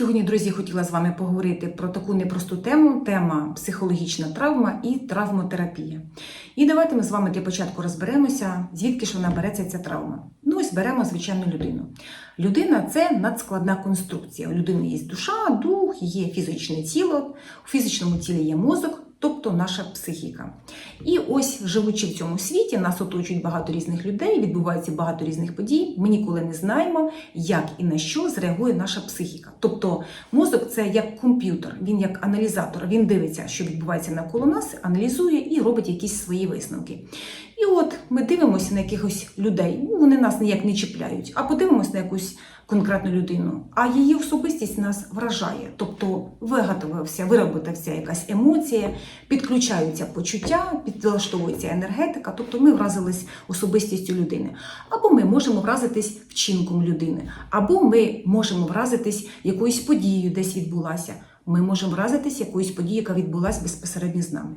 Сьогодні, друзі, хотіла з вами поговорити про таку непросту тему: тема психологічна травма і травмотерапія. І давайте ми з вами для початку розберемося, звідки ж вона береться ця травма. Ну, ось беремо звичайну людину. Людина це надскладна конструкція. У людини є душа, дух, є фізичне тіло, у фізичному тілі є мозок. Тобто наша психіка. І ось, живучи в цьому світі, нас оточують багато різних людей, відбувається багато різних подій. Ми ніколи не знаємо, як і на що зреагує наша психіка. Тобто мозок це як комп'ютер, він як аналізатор, він дивиться, що відбувається навколо нас, аналізує і робить якісь свої висновки. І от ми дивимося на якихось людей, ну вони нас ніяк не чіпляють, а подивимося на якусь конкретну людину, а її особистість нас вражає. Тобто виготовився, виробитася якась емоція, підключаються почуття, підлаштовується енергетика, тобто ми вразились особистістю людини. Або ми можемо вразитись вчинком людини, або ми можемо вразитись якоюсь подією, десь відбулася. Ми можемо вразитись якоюсь подією, яка відбулася безпосередньо з нами.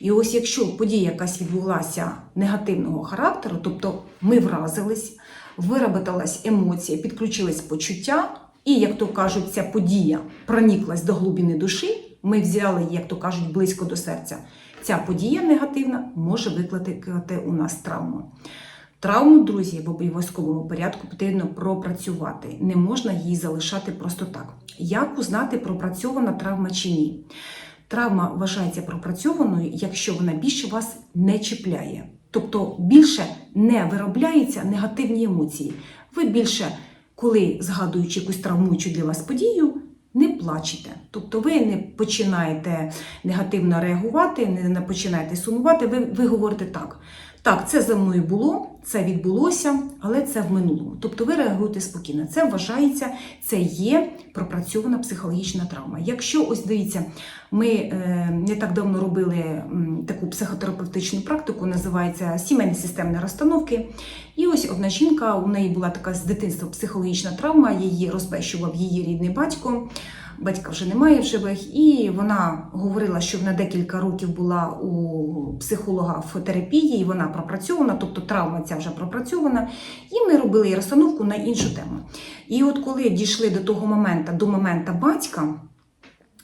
І ось якщо подія якась відбулася негативного характеру, тобто ми вразились, вироботалась емоція, підключились почуття, і, як то кажуть, ця подія проніклась до глибини душі, ми взяли її, як то кажуть, близько до серця. Ця подія негативна може викликати у нас травму. Травму, друзі, в обов'язковому порядку потрібно пропрацювати. Не можна її залишати просто так. Як узнати, пропрацьована травма чи ні? Травма вважається пропрацьованою, якщо вона більше вас не чіпляє. Тобто більше не виробляються негативні емоції. Ви більше, коли згадуючи якусь травмуючу для вас подію, не плачете. Тобто ви не починаєте негативно реагувати, не починаєте сумувати, ви, ви говорите так. Так, це за мною було, це відбулося, але це в минулому. Тобто ви реагуєте спокійно. Це вважається, це є пропрацьована психологічна травма. Якщо ось дивіться, ми е, не так давно робили таку психотерапевтичну практику, називається сімейні системні розстановки. І ось одна жінка, у неї була така з дитинства психологічна травма, її розбещував її рідний батько. Батька вже немає в живих, і вона говорила, що вона декілька років була у психолога в терапії, і вона пропрацьована, тобто травма ця вже пропрацьована. І ми робили їй розстановку на іншу тему. І от коли дійшли до того моменту, до моменту батька.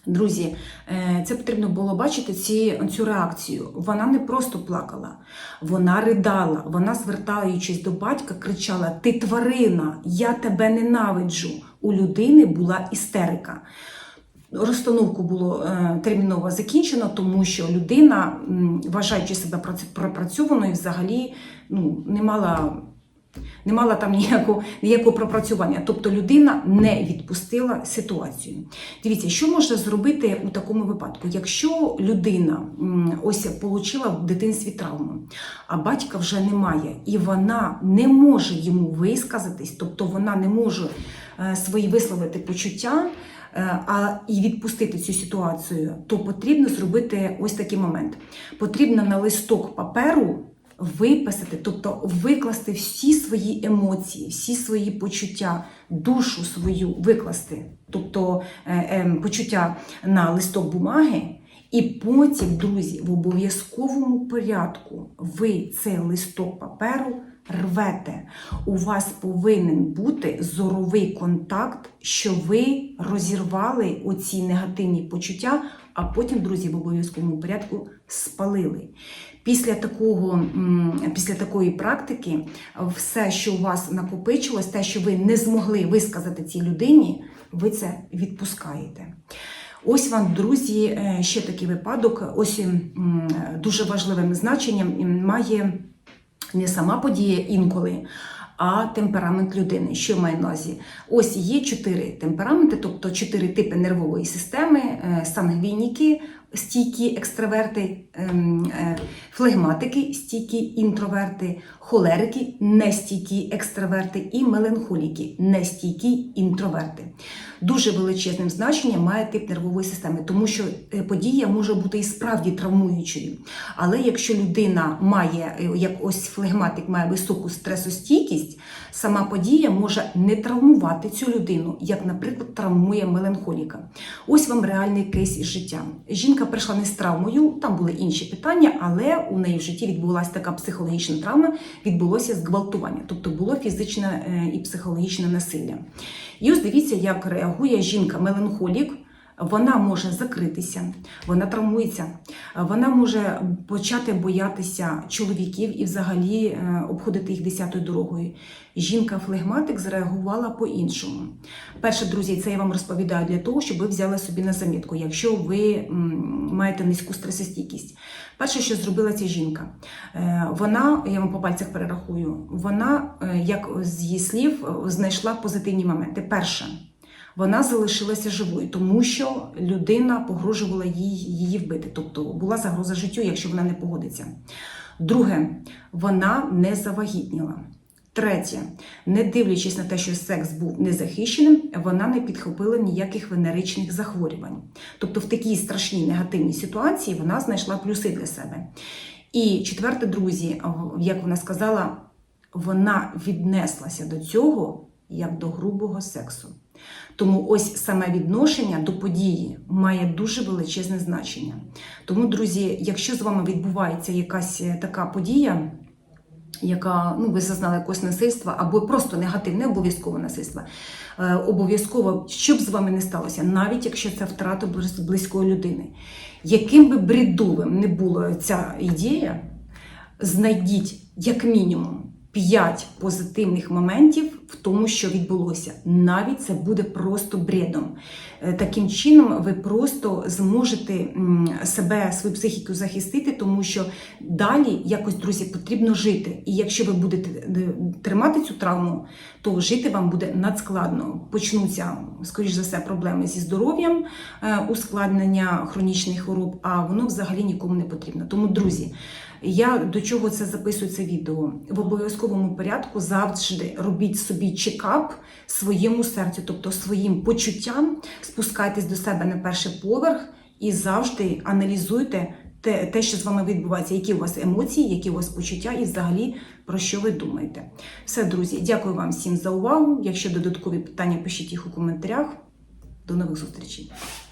Друзі, е, це потрібно було бачити ці, цю реакцію. Вона не просто плакала, вона ридала, вона, звертаючись до батька, кричала: Ти тварина, я тебе ненавиджу. У людини була істерика. Розстановку було е, терміново закінчено, тому що людина, вважаючи себе прац- пропрацьованою, взагалі ну, не мала. Не мала там ніякого, ніякого пропрацювання. Тобто людина не відпустила ситуацію. Дивіться, що можна зробити у такому випадку, якщо людина ось отримала в дитинстві травму, а батька вже немає, і вона не може йому висказатись, тобто вона не може е, свої висловити почуття. е, А і відпустити цю ситуацію, то потрібно зробити ось такий момент. Потрібно на листок паперу виписати, тобто викласти всі свої емоції, всі свої почуття, душу свою викласти, тобто е, е, почуття на листок бумаги. І потім, друзі, в обов'язковому порядку ви цей листок паперу рвете. У вас повинен бути зоровий контакт, що ви розірвали оці негативні почуття, а потім, друзі, в обов'язковому порядку спалили. Після такого, після такої практики, все, що у вас накопичилось, те, що ви не змогли висказати цій людині, ви це відпускаєте. Ось вам, друзі, е, ще такий випадок. Ось дуже важливим значенням має не сама подія інколи, а темперамент людини. Що має на увазі? Ось є чотири темпераменти, тобто чотири типи нервової системи: е, сангвініки, стійкі екстраверти, ем, е, флегматики, стійкі інтроверти, холерики, нестійкі екстраверти і меланхоліки, нестійкі інтроверти. Дуже величезним значенням має тип нервової системи, тому що е, подія може бути і справді травмуючою. Але якщо людина має, е, як ось флегматик має високу стресостійкість, сама подія може не травмувати цю людину, як, наприклад, травмує меланхоліка. Ось вам реальний кейс із життя. Жінка прийшла не з травмою, там були інші питання, але у неї в житті відбулася така психологічна травма, відбулося зґвалтування, тобто було фізичне е, і психологічне насилля. І ось дивіться, як реагує реагує жінка меланхолік. Вона може закритися, вона травмується, вона може почати боятися чоловіків і взагалі е, обходити їх десятою дорогою. Жінка-флегматик зреагувала по-іншому. Перше, друзі, це я вам розповідаю для того, щоб ви взяли собі на замітку, якщо ви маєте низьку стресостійкість. Перше, що зробила ця жінка, е, вона, я вам по пальцях перерахую, вона, е, як з її слів, знайшла позитивні моменти. Перше, вона залишилася живою, тому що людина погрожувала їй її вбити, тобто була загроза життю, якщо вона не погодиться. Друге, вона не завагітніла. Третє, не дивлячись на те, що секс був незахищеним, вона не підхопила ніяких венеричних захворювань. Тобто в такій страшній негативній ситуації вона знайшла плюси для себе. І четверте, друзі, як вона сказала, вона віднеслася до цього як до грубого сексу. Тому ось саме відношення до події має дуже величезне значення. Тому, друзі, якщо з вами відбувається якась е, така подія, яка ну ви зазнали якогось насильства, або просто негативне, обов'язково насильство, е, обов'язково, що б з вами не сталося, навіть якщо це втрата близької людини, яким би бредовим не була ця ідея, знайдіть як мінімум 5 позитивних моментів в тому, що відбулося. Навіть це буде просто бредом. Е, Таким чином, ви просто зможете себе, свою психіку захистити, тому що далі якось, друзі, потрібно жити. І якщо ви будете е, тримати цю травму, то жити вам буде надскладно. Почнуться, скоріш за все, проблеми зі здоров'ям, е, ускладнення хронічних хвороб, а воно взагалі нікому не потрібно. Тому, друзі, я до чого це записую це відео? В обов'язковому порядку завжди робіть собі чекап своєму серцю, тобто своїм почуттям, спускайтесь до себе на перший поверх і завжди аналізуйте те, те, що з вами відбувається, які у вас емоції, які у вас почуття, і взагалі про що ви думаєте. Все, друзі, дякую вам всім за увагу. Якщо додаткові питання, пишіть їх у коментарях. До нових зустрічей.